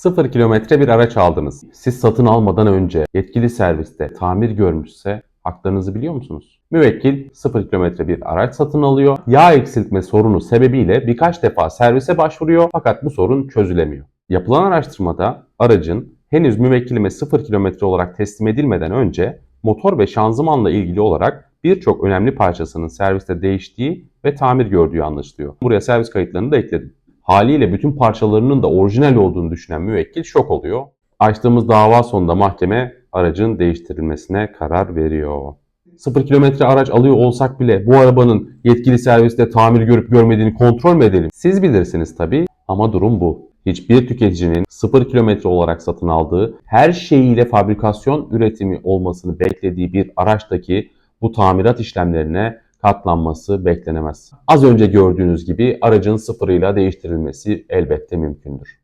0 kilometre bir araç aldınız. Siz satın almadan önce yetkili serviste tamir görmüşse haklarınızı biliyor musunuz? Müvekkil 0 kilometre bir araç satın alıyor. Yağ eksiltme sorunu sebebiyle birkaç defa servise başvuruyor fakat bu sorun çözülemiyor. Yapılan araştırmada aracın henüz müvekkilime 0 kilometre olarak teslim edilmeden önce motor ve şanzımanla ilgili olarak birçok önemli parçasının serviste değiştiği ve tamir gördüğü anlaşılıyor. Buraya servis kayıtlarını da ekledim. Haliyle bütün parçalarının da orijinal olduğunu düşünen müvekkil şok oluyor. Açtığımız dava sonunda mahkeme aracın değiştirilmesine karar veriyor. 0 kilometre araç alıyor olsak bile bu arabanın yetkili serviste tamir görüp görmediğini kontrol mü edelim? Siz bilirsiniz tabii ama durum bu. Hiçbir tüketicinin 0 kilometre olarak satın aldığı, her şeyiyle fabrikasyon üretimi olmasını beklediği bir araçtaki bu tamirat işlemlerine katlanması beklenemez. Az önce gördüğünüz gibi aracın sıfırıyla değiştirilmesi elbette mümkündür.